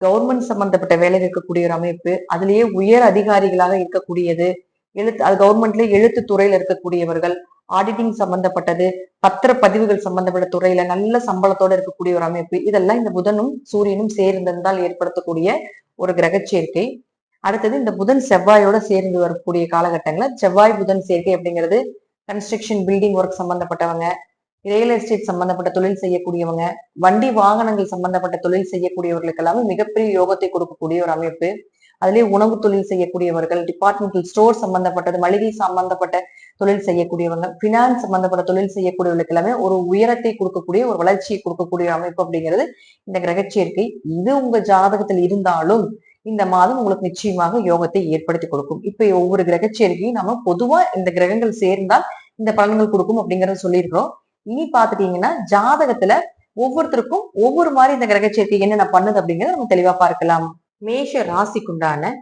Government சம்பந்தப்பட்ட வேலையில் இருக்கக்கூடிய ஒரு அமைப்பு அதுலேயே உயர் அதிகாரிகளாக இருக்கக்கூடியது எழுத்து அது கவர்மெண்ட்ல எழுத்து துறையில இருக்கக்கூடியவர்கள் ஆடிட்டிங் சம்பந்தப்பட்டது பத்திர பதிவுகள் சம்பந்தப்பட்ட துறையில நல்ல சம்பளத்தோட இருக்கக்கூடிய ஒரு அமைப்பு. இதெல்லாம் இந்த புதனும் சூரியனும் சேர்ந்திருந்தால் ஏற்படுத்தக்கூடிய ஒரு கிரக சேர்க்கை. அடுத்தது இந்த புதன் செவ்வாயோட சேர்ந்து வரக்கூடிய காலகட்டங்களில் செவ்வாய் புதன் சேர்க்கை அப்படிங்கிறது கன்ஸ்ட்ரக்ஷன் பில்டிங் ஒர்க் சம்பந்தப்பட்டவங்க ரியல் எஸ்டேட் சம்பந்தப்பட்ட தொழில் செய்யக்கூடியவங்க வண்டி வாகனங்கள் சம்பந்தப்பட்ட தொழில் செய்யக்கூடியவர்களுக்கு எல்லாமே மிகப்பெரிய யோகத்தை கொடுக்கக்கூடிய ஒரு அமைப்பு. அதிலே உணவு தொழில் செய்யக்கூடியவர்கள் டிபார்ட்மெண்டல் ஸ்டோர் சம்பந்தப்பட்டது மளிகை சம்பந்தப்பட்ட தொழில் செய்யக்கூடியவங்க பினான்ஸ் சம்பந்தப்பட்ட தொழில் செய்யக்கூடியவர்களுக்கு எல்லாமே ஒரு உயரத்தை கொடுக்கக்கூடிய ஒரு வளர்ச்சியை கொடுக்கக்கூடிய அமைப்பு அப்படிங்கிறது இந்த கிரகச்சேர்க்கை. இது உங்க ஜாதகத்தில் இருந்தாலும் இந்த மாதம் உங்களுக்கு நிச்சயமாக யோகத்தை ஏற்படுத்தி கொடுக்கும். இப்ப ஒவ்வொரு கிரகச்சேர்க்கையும் நம்ம பொதுவா இந்த கிரகங்கள் சேர்ந்தால் இந்த பலன்கள் கொடுக்கும் அப்படிங்கறத சொல்லியிருக்கிறோம். இனி பாத்துட்டீங்கன்னா ஜாதகத்துல ஒவ்வொருத்தருக்கும் ஒவ்வொரு மாதிரி இந்த கிரகச்சேர்க்கை என்னென்ன பண்ணுது அப்படிங்கறத நம்ம தெளிவா பார்க்கலாம். மேஷ ராசிக்குண்டான